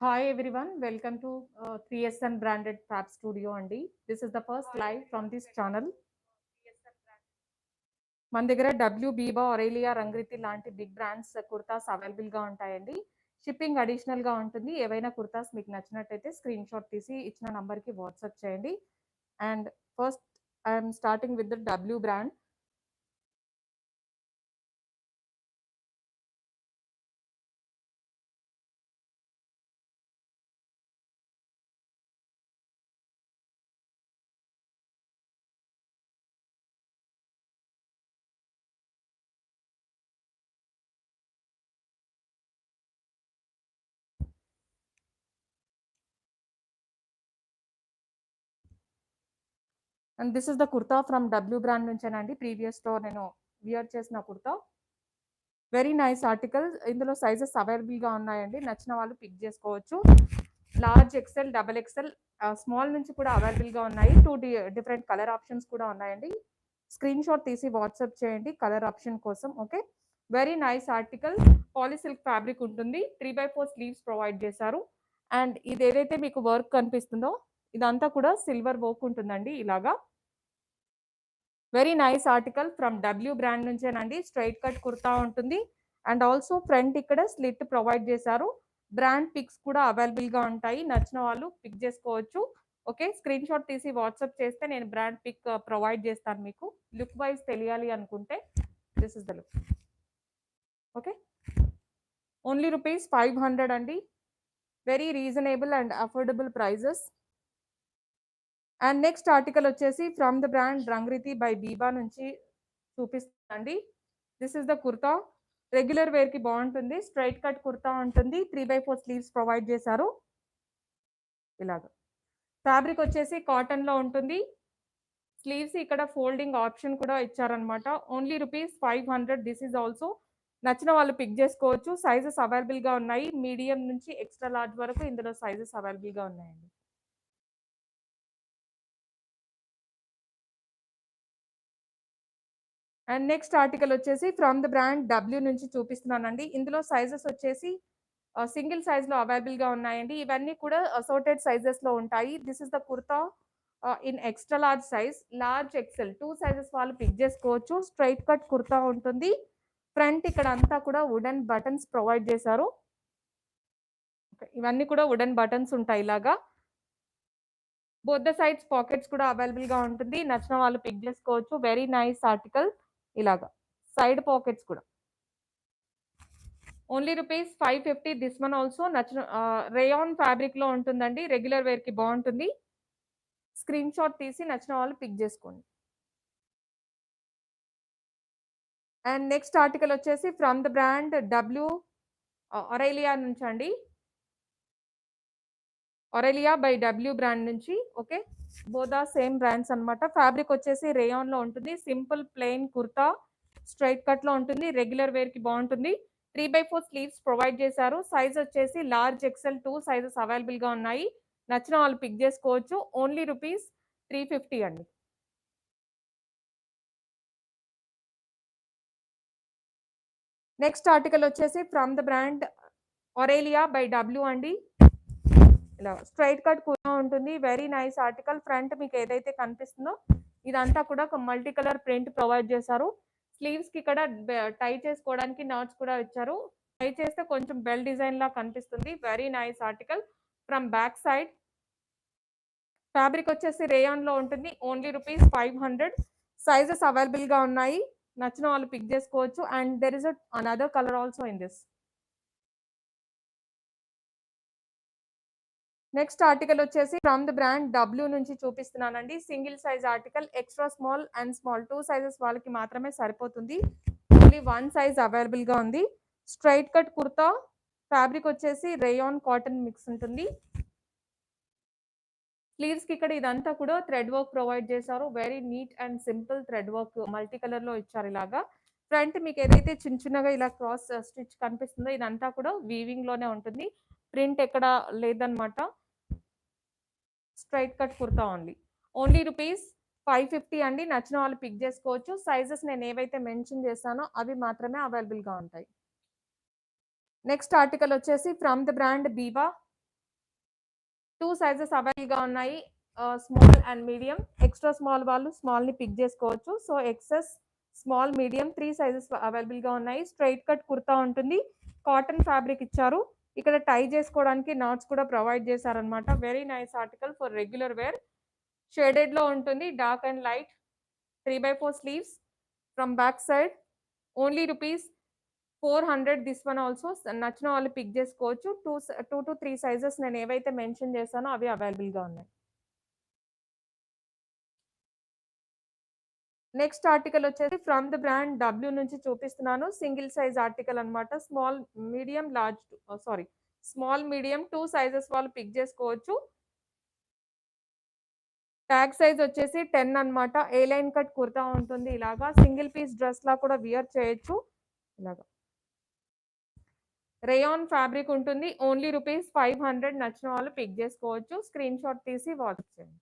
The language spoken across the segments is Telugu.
Hi everyone, welcome to uh, 3SN branded Fab Studio అండి. This is the first live from this channel. మన దగ్గర డబ్ల్యూ బీబా ఒరేలియా రంగ్రితి లాంటి బిగ్ బ్రాండ్స్ కుర్తాస్ అవైలబుల్గా ఉంటాయండి. షిప్పింగ్ అడిషనల్గా ఉంటుంది. ఏవైనా కుర్తాస్ మీకు నచ్చినట్టయితే స్క్రీన్ షాట్ తీసి ఇచ్చిన నంబర్కి వాట్సాప్ చేయండి. And first I'm starting with the W brand and this is the kurta from W brand నుంచేనండి. ప్రీవియస్లో నేను వియర్ చేసిన కుర్తా వెరీ నైస్ ఆర్టికల్ ఇందులో సైజెస్ అవైలబుల్గా ఉన్నాయండి. నచ్చిన వాళ్ళు పిక్ చేసుకోవచ్చు. Large XL double XL small నుంచి కూడా అవైలబుల్గా ఉన్నాయి. టూ డిఫరెంట్ కలర్ ఆప్షన్స్ కూడా ఉన్నాయండి. స్క్రీన్ షాట్ తీసి వాట్సాప్ చేయండి. కలర్ ఆప్షన్ కోసం okay very nice article poly silk fabric ఉంటుంది. Three by four sleeves provide చేశారు. అండ్ ఇది ఏదైతే మీకు వర్క్ కనిపిస్తుందో ఇదంతా కూడా సిల్వర్ వర్క్ ఉంటుందండి ఇలాగా. Very nice article from W brand నుంచేనండి. Straight cut kurta ఉంటుంది. అండ్ ఆల్సో ఫ్రంట్ ఇక్కడ స్లిట్ ప్రొవైడ్ చేశారు. బ్రాండ్ పిక్స్ కూడా అవైలబుల్గా ఉంటాయి. నచ్చిన వాళ్ళు పిక్ చేసుకోవచ్చు. ఓకే స్క్రీన్ షాట్ తీసి వాట్సాప్ చేస్తే నేను బ్రాండ్ పిక్ ప్రొవైడ్ చేస్తాను మీకు. లుక్ వైజ్ తెలియాలి అనుకుంటే this is the look okay only rupees five hundred అండి. Very reasonable and affordable prices and next article వచ్చేసి from the brand Rangriti by Biba నుంచి చూపిస్తుందండి. This is the kurta regular వేర్కి బాగుంటుంది. స్ట్రైట్ కట్ కుర్తా ఉంటుంది. Three by four sleeves provide చేశారు. ఇలాగ. ఫ్యాబ్రిక్ వచ్చేసి కాటన్లో ఉంటుంది. స్లీవ్స్ ఇక్కడ ఫోల్డింగ్ ఆప్షన్ కూడా ఇచ్చారనమాట only rupees five hundred this is also నచ్చిన వాళ్ళు పిక్ చేసుకోవచ్చు. సైజెస్ అవైలబుల్గా ఉన్నాయి. మీడియం నుంచి ఎక్స్ట్రా లార్జ్ వరకు ఇందులో సైజెస్ అవైలబుల్గా ఉన్నాయండి. అండ్ నెక్స్ట్ ఆర్టికల్ వచ్చేసి ఫ్రమ్ ద బ్రాండ్ డబ్ల్యూ నుంచి చూపిస్తున్నానండి. ఇందులో సైజెస్ వచ్చేసి సింగిల్ సైజ్లో అవైలబుల్గా అవైలబుల్గా ఉన్నాయండి. ఇవన్నీ కూడా అసోర్టెడ్ సైజెస్లో ఉంటాయి. This is the kurta in extra large size large XL two sizes వాళ్ళు పిక్ చేసుకోవచ్చు. స్ట్రైట్ కట్ కుర్తా ఉంటుంది. ఫ్రంట్ ఇక్కడ అంతా కూడా వుడెన్ బటన్స్ ప్రొవైడ్ చేశారు. ఇవన్నీ కూడా వుడెన్ బటన్స్ ఉంటాయి ఇలాగా. బోత్ ద సైడ్స్ పాకెట్స్ కూడా అవైలబుల్గా ఉంటుంది. నచ్చిన వాళ్ళు పిక్ చేసుకోవచ్చు. వెరీ నైస్ ఆర్టికల్ ఇలాగా. సైడ్ పాకెట్స్ కూడా. Only rupees five fifty this one also నచ్చిన రేయాన్ ఫ్యాబ్రిక్లో ఉంటుందండి. రెగ్యులర్ వేర్కి బాగుంటుంది. స్క్రీన్ షాట్ తీసి నచ్చిన వాళ్ళు పిక్ చేసుకోండి. అండ్ నెక్స్ట్ ఆర్టికల్ వచ్చేసి from the brand W Aurelia నుంచి అండి ఒరైలియా బై డబ్ల్యూ బ్రాండ్ నుంచి ఓకే? బోదా సేమ్ బ్రాండ్స్ అనమాట ఫ్యాబ్రిక్ వచ్చేసి రేయాన్లో ఉంటుంది. సింపుల్ ప్లెయిన్ కుర్తా స్ట్రైట్ కట్లో ఉంటుంది. రెగ్యులర్ వేర్కి బాగుంటుంది. Three by four sleeves provide చేశారు. సైజ్ వచ్చేసి లార్జ్ ఎక్సెల్ టూ సైజెస్ అవైలబుల్గా ఉన్నాయి. నచ్చిన వాళ్ళు పిక్ చేసుకోవచ్చు. ఓన్లీ రూపీస్ త్రీ ఫిఫ్టీ అండి. నెక్స్ట్ ఆర్టికల్ వచ్చేసి from the brand Aurelia by W అండి. ఇలా స్ట్రైట్ కట్ కూడా ఉంటుంది. వెరీ నైస్ ఆర్టికల్ ఫ్రంట్ మీకు ఏదైతే కనిపిస్తుందో ఇదంతా కూడా ఒక మల్టీ కలర్ ప్రింట్ ప్రొవైడ్ చేశారు. స్లీవ్స్కి ఇక్కడ టై చేసుకోవడానికి నాట్స్ కూడా ఇచ్చారు. టై చేస్తే కొంచెం బెల్ డిజైన్ లా కనిపిస్తుంది. Very nice article from back side fabric వచ్చేసి రేయాన్లో ఉంటుంది. Only rupees five hundred sizes అవైలబుల్గా ఉన్నాయి. నచ్చిన వాళ్ళు పిక్ చేసుకోవచ్చు. And there is another colour also in this next article వచ్చేసి ఫ్రమ్ ద బ్రాండ్ డబ్ల్యూ నుంచి చూపిస్తున్నానండి. Single size article extra small and small. Two sizes వాళ్ళకి మాత్రమే సరిపోతుంది. ఓన్లీ వన్ సైజ్ అవైలబుల్గా ఉంది. స్ట్రైట్ కట్ కుర్తా ఫ్యాబ్రిక్ వచ్చేసి రేయాన్ కాటన్ మిక్స్ ఉంటుంది. స్లీవ్స్కి ఇక్కడ ఇదంతా కూడా థ్రెడ్ వర్క్ ప్రొవైడ్ చేశారు. Very neat and simple thread work multi కలర్లో ఇచ్చారు ఇలాగా. ఫ్రంట్ మీకు ఏదైతే చిన్న చిన్నగా ఇలా క్రాస్ స్టిచ్ కనిపిస్తుందో ఇదంతా కూడా వీవింగ్లోనే ఉంటుంది. ప్రింట్ ఎక్కడ లేదనమాట straight cut kurta only only rupees five fifty అండి. నచ్చిన వాళ్ళు పిక్ చేసుకోవచ్చు. సైజెస్ నేను ఏవైతే మెన్షన్ చేశానో అవి మాత్రమే అవైలబుల్గా ఉంటాయి. నెక్స్ట్ ఆర్టికల్ వచ్చేసి from the brand Biba. Two sizes అవైలబుల్గా ఉన్నాయి. Small and medium. Extra small వాళ్ళు స్మాల్ని పిక్ చేసుకోవచ్చు. So XS small medium three sizes అవైలబుల్గా ఉన్నాయి. స్ట్రైట్ కట్ కుర్తా ఉంటుంది. కాటన్ ఫ్యాబ్రిక్ ఇచ్చారు. ఇక్కడ టై చేసుకోవడానికి నాట్స్ కూడా ప్రొవైడ్ చేశారనమాట very nice article for regular wear షేడెడ్లో ఉంటుంది. Dark and light three by four sleeves from back side only rupees four hundred this one also నచ్చిన వాళ్ళు పిక్ చేసుకోవచ్చు. Two two to three sizes నేను ఏవైతే మెన్షన్ చేశానో అవి అవైలబుల్గా ఉన్నాయి. నెక్స్ట్ ఆర్టికల్ వచ్చేసి ఫ్రమ్ ద బ్రాండ్ డబ్ల్యూ నుంచి చూపిస్తున్నాను. సింగిల్ సైజ్ ఆర్టికల్ అన్నమాట. Small medium large sorry small medium two sizes వాళ్ళు పిక్ చేసుకోవచ్చు. ట్యాగ్ సైజ్ వచ్చేసి టెన్ అన్నమాట. ఏ లైన్ కట్ కుర్తా ఉంటుంది ఇలాగా. సింగిల్ పీస్ డ్రెస్ లా కూడా వియర్ చేయొచ్చు. ఇలాగా. రేయాన్ ఫ్యాబ్రిక్ ఉంటుంది. ఓన్లీ రూపీస్ ఫైవ్ హండ్రెడ్ నచ్చిన వాళ్ళు పిక్ చేసుకోవచ్చు. స్క్రీన్ షాట్ తీసి వాచ్ చేయండి.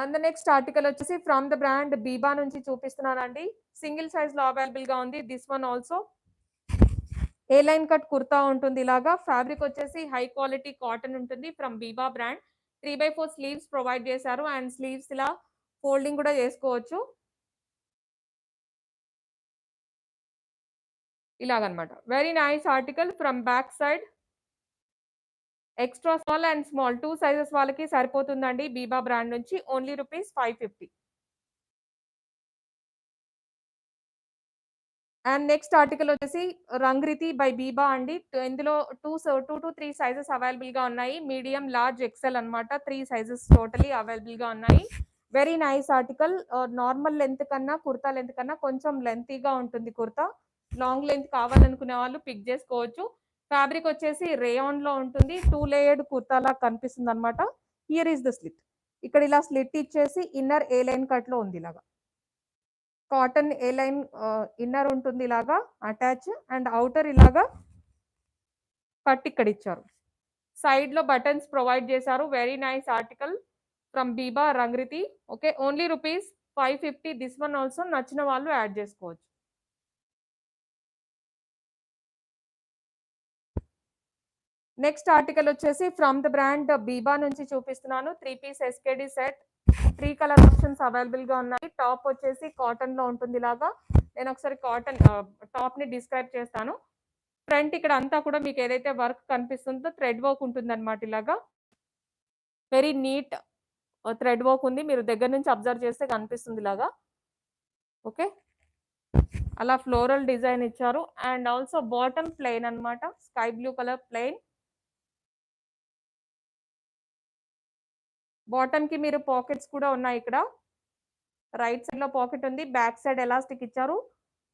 అండ్ నెక్స్ట్ ఆర్టికల్ వచ్చేసి ఫ్రమ్ ద బ్రాండ్ బీబా నుంచి చూపిస్తున్నానండి. సింగిల్ సైజ్లో అవైలబుల్గా ఉంది. This one also A line cut kurta ఉంటుంది ఇలాగా. ఫ్యాబ్రిక్ వచ్చేసి హై క్వాలిటీ కాటన్ ఉంటుంది from Biba brand three by four sleeves provide చేశారు. అండ్ స్లీవ్స్ ఇలా ఫోల్డింగ్ కూడా చేసుకోవచ్చు. ఇలాగనమాట. Very nice article from back side extra small and small two sizes వాళ్ళకి సరిపోతుందండి. బీబా బ్రాండ్ నుంచి only rupees five fifty and next article వచ్చేసి రంగ్రితి బై బీబా అండి. ఇందులో two two to three sizes అవైలబుల్గా ఉన్నాయి. మీడియం లార్జ్ ఎక్సెల్ అన్నమాట. త్రీ సైజెస్ టోటలీ అవైలబుల్గా ఉన్నాయి. Very nice article normal length కన్నా కుర్తా లెంత్ కన్నా కొంచెం లెంతీగా ఉంటుంది కుర్తా. లాంగ్ లెంత్ కావాలనుకునే వాళ్ళు పిక్ చేసుకోవచ్చు. ఫ్యాబ్రిక్ వచ్చేసి రేయాన్లో ఉంటుంది. టూ లేయర్డ్ కుర్తాలా కనిపిస్తుంది అనమాట హియర్ ఈస్ ద స్లిట్ ఇక్కడ ఇలా స్లిట్ ఇచ్చేసి ఇన్నర్ ఏ లైన్ కట్లో ఉంది ఇలాగా. కాటన్ ఏ లైన్ ఇన్నర్ ఉంటుంది ఇలాగా అటాచ్ అండ్ అవుటర్ ఇలాగా కట్ ఇక్కడ ఇచ్చారు. సైడ్లో బటన్స్ ప్రొవైడ్ చేశారు. Very nice article from Biba Rangriti okay only rupees five fifty this one also నచ్చిన వాళ్ళు యాడ్ చేసుకోవచ్చు. నెక్స్ట్ ఆర్టికల్ వచ్చేసి ఫ్రమ్ ద బ్రాండ్ బీబా నుంచి చూపిస్తున్నాను. Three piece SKD set three colour options అవైలబుల్గా ఉన్నాయి. టాప్ వచ్చేసి కాటన్లో ఉంటుంది ఇలాగా. నేను ఒకసారి కాటన్ టాప్ని డిస్క్రైబ్ చేస్తాను. ఫ్రంట్ ఇక్కడ అంతా కూడా మీకు ఏదైతే వర్క్ కనిపిస్తుందో థ్రెడ్ వర్క్ ఉంటుంది అనమాట ఇలాగా వెరీ నీట్ థ్రెడ్ వర్క్ ఉంది. మీరు దగ్గర నుంచి అబ్జర్వ్ చేస్తే కనిపిస్తుంది ఇలాగా. ఓకే అలా ఫ్లోరల్ డిజైన్ ఇచ్చారు. అండ్ ఆల్సో బాటమ్ ప్లెయిన్ అనమాట స్కై బ్లూ కలర్ ప్లెయిన్ బాటమ్కి మీరు పాకెట్స్ కూడా ఉన్నాయి ఇక్కడ. రైట్ సైడ్లో పాకెట్ ఉంది. బ్యాక్ సైడ్ ఎలాస్టిక్ ఇచ్చారు.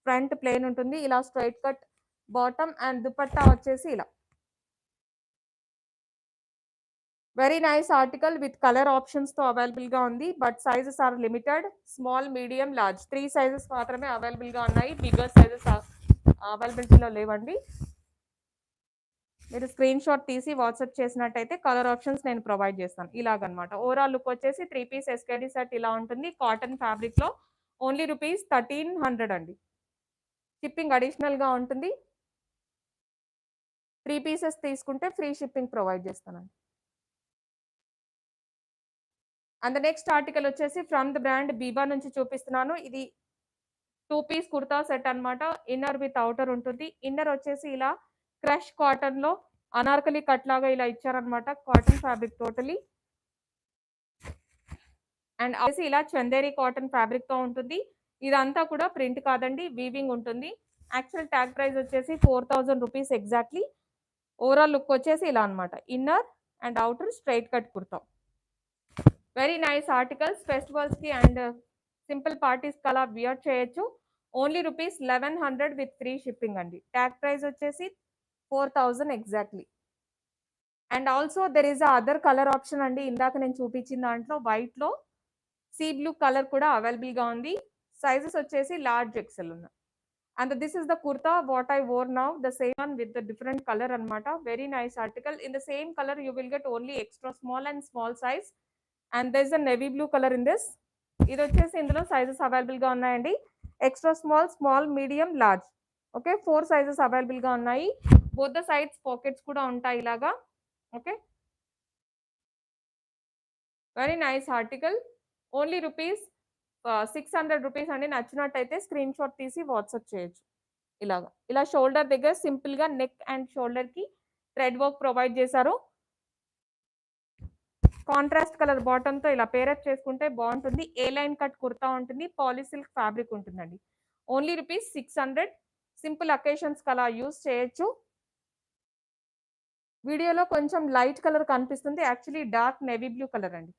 ఫ్రంట్ ప్లేన్ ఉంటుంది. ఇలా straight cut bottom and dupatta వచ్చేసి ఇలా. Very nice article with colour ఆప్షన్స్తో అవైలబుల్గా ఉంది. But sizes are limited small medium large three sizes మాత్రమే అవైలబుల్గా ఉన్నాయి. బిగ్గర్ సైజెస్ అవైలబిలిటీలో లేవండి. మీరు స్క్రీన్ షాట్ తీసి వాట్సాప్ చేసినట్టయితే కలర్ ఆప్షన్స్ నేను ప్రొవైడ్ చేస్తాను. ఇలాగనమాట. ఓవరాల్ లుక్ వచ్చేసి త్రీ పీస్ ఎస్కేడీ సెట్ ఇలా ఉంటుంది. కాటన్ ఫ్యాబ్రిక్లో ఓన్లీ రూపీస్ థర్టీన్ హండ్రెడ్ అండి. షిప్పింగ్ అడిషనల్గా ఉంటుంది. త్రీ పీసెస్ తీసుకుంటే ఫ్రీ షిప్పింగ్ ప్రొవైడ్ చేస్తానండి. అండ్ నెక్స్ట్ ఆర్టికల్ వచ్చేసి ఫ్రమ్ ద బ్రాండ్ బీబా నుంచి చూపిస్తున్నాను. ఇది టూ పీస్ కుర్తా సెట్ అన్నమాట. ఇన్నర్ విత్ అవుటర్ ఉంటుంది. ఇన్నర్ వచ్చేసి ఇలా క్రష్ కాటన్లో అనార్కలి కట్ లాగా ఇలా ఇచ్చారనమాట కాటన్ ఫ్యాబ్రిక్ టోటలీ అండ్ వచ్చేసి ఇలా చందేరి కాటన్ ఫ్యాబ్రిక్తో ఉంటుంది. ఇదంతా కూడా ప్రింట్ కాదండి వీవింగ్ ఉంటుంది. యాక్చువల్ ట్యాగ్ ప్రైస్ వచ్చేసి four thousand rupees exactly. Overall look వచ్చేసి ఇలా అనమాట inner and outer straight cut కుర్తాం. Very nice articles ఫెస్టివల్స్కి అండ్ సింపుల్ పార్టీస్కి అలా వియర్ చేయొచ్చు. Only rupees eleven hundred with free shipping అండి. ట్యాగ్ ప్రైస్ వచ్చేసి four thousand exactly. And also there is other colour option అండి. ఇందాక నేను చూపించిన దాంట్లో వైట్లో సీ బ్లూ కలర్ కూడా అవైలబుల్గా ఉంది. సైజెస్ వచ్చేసి లార్జ్ ఎక్సెల్ ఉన్నాయి and this is the kurta what I or now. The same one with the different colour అనమాట very nice article. In the same colour you will get only extra small and small size. And there is a navy blue colour in this. ఇది వచ్చేసి ఇందులో సైజెస్ అవైలబుల్గా ఉన్నాయండి. Extra small small medium large. Okay? Four sizes అవైలబుల్గా ఉన్నాయి. బోత్ ద సైడ్స్ పాకెట్స్ కూడా ఉంటాయి ఇలాగా okay very nice article only rupees six hundred rupees అండి నచ్చినట్టయితే స్క్రీన్ షాట్ తీసి వాట్సాప్ చేయొచ్చు. ఇలాగా. ఇలా షోల్డర్ దగ్గర సింపుల్గా నెక్ అండ్ షోల్డర్కి థ్రెడ్ వర్క్ ప్రొవైడ్ చేశారు. కాంట్రాస్ట్ కలర్ బాటమ్తో ఇలా పేరప్ చేసుకుంటే బాగుంటుంది. ఏ లైన్ కట్ కుర్తా ఉంటుంది. పాలిసిల్క్ ఫ్యాబ్రిక్ ఉంటుందండి. Only rupees six hundred simple అకేషన్స్కి అలా యూస్ చేయొచ్చు. వీడియోలో కొంచెం లైట్ కలర్ కనిపిస్తుంది. Actually dark navy blue colour అండి.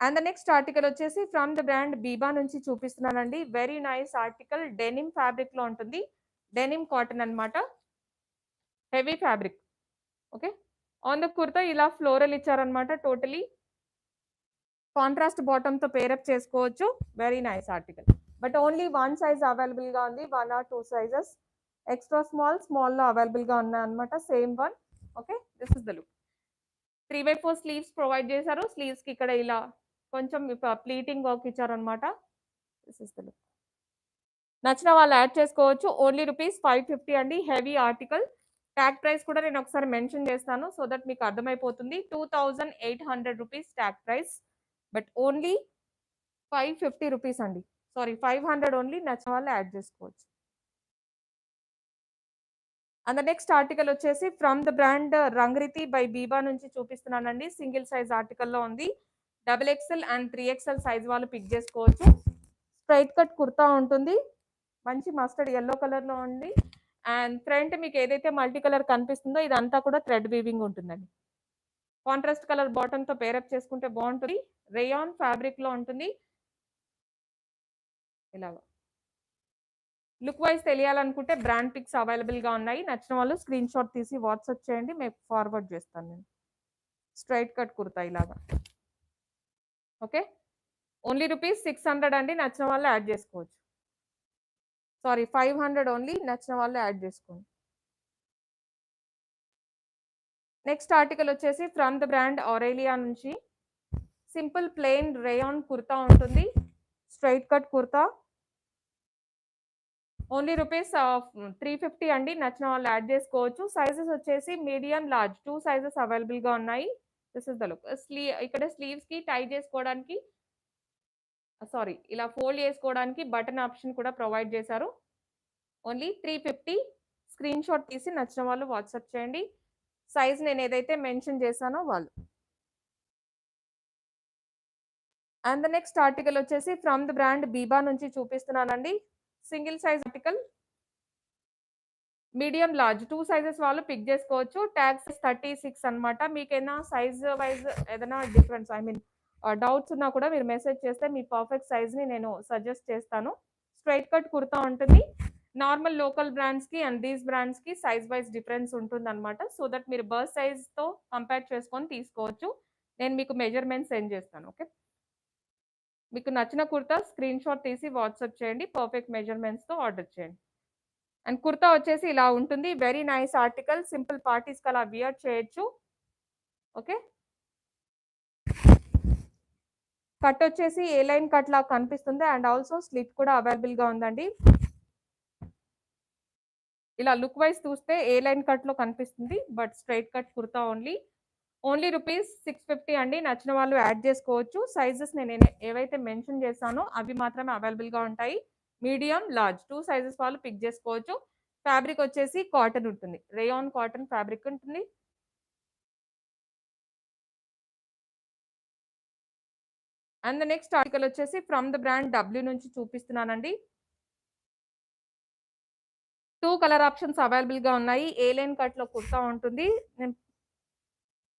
అండ్ ద నెక్స్ట్ ఆర్టికల్ వచ్చేసి ఫ్రమ్ ద బ్రాండ్ బీబా నుంచి చూపిస్తున్నానండి. Very nice article. డెనిమ్ ఫ్యాబ్రిక్లో ఉంటుంది. డెనిమ్ కాటన్ అన్నమాట. Heavy fabric. Okay? On the kurta ఇలా ఫ్లోరల్ ఇచ్చారనమాట టోటలీ. కాంట్రాస్ట్ బాటమ్తో పేరప్ చేసుకోవచ్చు. Very nice article. But only one size అవైలబుల్గా ఉంది. One or two sizes. Extra small స్మాల్లో అవైలబుల్గా ఉన్నాయి అనమాట same one. Okay this is the look three by four sleeves provide చేశారు. స్లీవ్స్కి ఇక్కడ ఇలా కొంచెం ప్లీటింగ్ వర్క్ ఇచ్చారనమాట దిస్ ఇస్ ద లుక్ నచ్చిన వాళ్ళు యాడ్ చేసుకోవచ్చు. ఓన్లీ రూపీస్ ఫైవ్ ఫిఫ్టీ అండి. హెవీ ఆర్టికల్ ట్యాగ్ ప్రైస్ కూడా నేను ఒకసారి మెన్షన్ చేస్తాను సో దట్ మీకు అర్థమైపోతుంది. Two thousand eight hundred rupees tag price but only five fifty rupees అండి. సారీ ఫైవ్ హండ్రెడ్ ఓన్లీ నచ్చిన వాళ్ళు యాడ్ చేసుకోవచ్చు. అండ్ నెక్స్ట్ ఆర్టికల్ వచ్చేసి from the brand Rangriti by Biba నుంచి చూపిస్తున్నానండి. సింగిల్ సైజ్ ఆర్టికల్లో ఉంది. Double XL and three XL size వాళ్ళు పిక్ చేసుకోవచ్చు. స్ట్రైట్ కట్ కుర్తా ఉంటుంది. మంచి మస్టర్డ్ ఎల్లో కలర్లో ఉంది. అండ్ ఫ్రంట్ మీకు ఏదైతే మల్టీ కలర్ కనిపిస్తుందో ఇదంతా కూడా థ్రెడ్ వీవింగ్ ఉంటుందండి. కాంట్రాస్ట్ కలర్ బాటంతో పేరప్ చేసుకుంటే బాగుంటుంది. రేయాన్ ఫ్యాబ్రిక్లో ఉంటుంది. ఇలాగా. లుక్ వైజ్ తెలియాలనుకుంటే బ్రాండ్ పిక్స్ అవైలబుల్గా ఉన్నాయి. నచ్చిన వాళ్ళు స్క్రీన్ షాట్ తీసి వాట్సాప్ చేయండి. మేము ఫార్వర్డ్ చేస్తాను నేను. స్ట్రైట్ కట్ కుర్తా ఇలాగా. Okay only rupees six hundred అండి. నచ్చిన వాళ్ళు యాడ్ చేసుకోవచ్చు. సారీ ఫైవ్ హండ్రెడ్ ఓన్లీ నచ్చిన వాళ్ళు యాడ్ చేసుకోండి. నెక్స్ట్ ఆర్టికల్ వచ్చేసి ఫ్రమ్ ద బ్రాండ్ ఆరేలియా నుంచి. సింపుల్ ప్లెయిన్ రేయాన్ కుర్తా ఉంటుంది. Straight cut kurta. Only rupees three fifty అండి. నచ్చిన వాళ్ళు యాడ్ చేసుకోవచ్చు. సైజెస్ వచ్చేసి మీడియం లార్జ్ టూ సైజెస్ అవైలబుల్గా ఉన్నాయి. దిస్ ఇస్ ద లుక్ స్లీ ఇక్కడ స్లీవ్స్కి టై చేసుకోవడానికి సారీ ఇలా ఫోల్డ్ చేసుకోవడానికి బటన్ ఆప్షన్ కూడా ప్రొవైడ్ చేశారు. Only three fifty. Screen shot తీసి నచ్చిన వాళ్ళు వాట్సాప్ చేయండి. సైజ్ నేను ఏదైతే మెన్షన్ చేశానో వాళ్ళు. అండ్ ద నెక్స్ట్ ఆర్టికల్ వచ్చేసి ఫ్రమ్ ద బ్రాండ్ బీబా నుంచి చూపిస్తున్నానండి. Single size article medium large two sizes వాళ్ళు పిక్ చేసుకోవచ్చు. ట్యాక్స్ థర్టీ సిక్స్ అనమాట మీకైనా సైజ్ వైజ్ ఏదైనా డిఫరెన్స్ ఐ మీన్ డౌట్స్ ఉన్నా కూడా మీరు మెసేజ్ చేస్తే మీ పర్ఫెక్ట్ సైజ్ని నేను సజెస్ట్ చేస్తాను. స్ట్రైట్ కట్ కుర్తా ఉంటుంది. నార్మల్ లోకల్ బ్రాండ్స్కి అండ్ దీస్ బ్రాండ్స్కి సైజ్ వైజ్ డిఫరెన్స్ ఉంటుంది అనమాట సో దట్ మీరు బర్త్ సైజ్తో కంపేర్ చేసుకొని తీసుకోవచ్చు. నేను మీకు మెజర్మెంట్ సెండ్ చేస్తాను ఓకే? మీకు నచ్చిన కుర్తా స్క్రీన్ షాట్ తీసి వాట్సాప్ చేయండి పర్ఫెక్ట్ మెజర్మెంట్స్తో ఆర్డర్ చేయండి. అండ్ కుర్తా వచ్చేసి ఇలా ఉంటుంది. వెరీ నైస్ ఆర్టికల్ సింపుల్ పార్టీస్కి అలా వియర్ చేయొచ్చు. ఓకే కట్ వచ్చేసి ఏ లైన్ కట్ లా కనిపిస్తుంది? అండ్ ఆల్సో స్లిప్ కూడా అవైలబుల్గా ఉందండి. ఇలా లుక్ వైజ్ చూస్తే ఏ లైన్ కట్లో కనిపిస్తుంది? But straight cut kurta only only rupees six fifty అండి. నచ్చిన వాళ్ళు యాడ్ చేసుకోవచ్చు. సైజెస్ నేను ఏవైతే మెన్షన్ చేశానో అవి మాత్రమే అవైలబుల్గా ఉంటాయి. మీడియం లార్జ్ టూ సైజెస్ వాళ్ళు పిక్ చేసుకోవచ్చు. ఫ్యాబ్రిక్ వచ్చేసి కాటన్ ఉంటుంది. రేయాన్ కాటన్ ఫ్యాబ్రిక్ ఉంటుంది. అండ్ ద నెక్స్ట్ ఆర్టికల్ వచ్చేసి ఫ్రమ్ ద బ్రాండ్ డబ్ల్యూ నుంచి చూపిస్తున్నానండి. టూ కలర్ ఆప్షన్స్ అవైలబుల్గా ఉన్నాయి. ఏ లైన్ కట్లో కుర్తా ఉంటుంది. నేను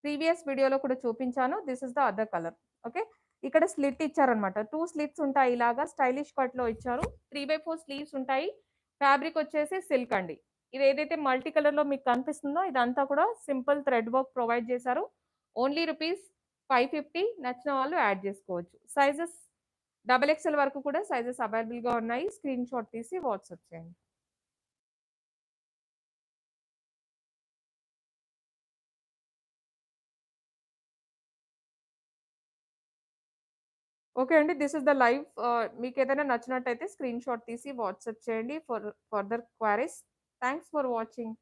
ప్రీవియస్ వీడియోలో కూడా చూపించాను. This is the other colour okay ఇక్కడ స్లిట్ ఇచ్చారనమాట టూ స్లిట్స్ ఉంటాయి ఇలాగా. స్టైలిష్ కట్లో ఇచ్చారు. త్రీ బై ఫోర్ స్లీవ్స్ ఉంటాయి. ఫ్యాబ్రిక్ వచ్చేసి సిల్క్ అండి. ఇది ఏదైతే మల్టీ కలర్లో మీకు కనిపిస్తుందో ఇదంతా కూడా సింపుల్ థ్రెడ్ వర్క్ ప్రొవైడ్ చేశారు. ఓన్లీ రూపీస్ ఫైవ్ ఫిఫ్టీ నచ్చిన వాళ్ళు యాడ్ చేసుకోవచ్చు. సైజెస్ డబల్ ఎక్స్ఎల్ వరకు కూడా సైజెస్ అవైలబుల్గా ఉన్నాయి. స్క్రీన్ షాట్ తీసి వాట్సాప్ చేయండి. ఓకే అండి. దిస్ ఇస్ ద లైవ్ మీకు ఏదైనా నచ్చినట్టయితే స్క్రీన్ షాట్ తీసి వాట్సాప్ చేయండి. For further queries. Thanks for watching.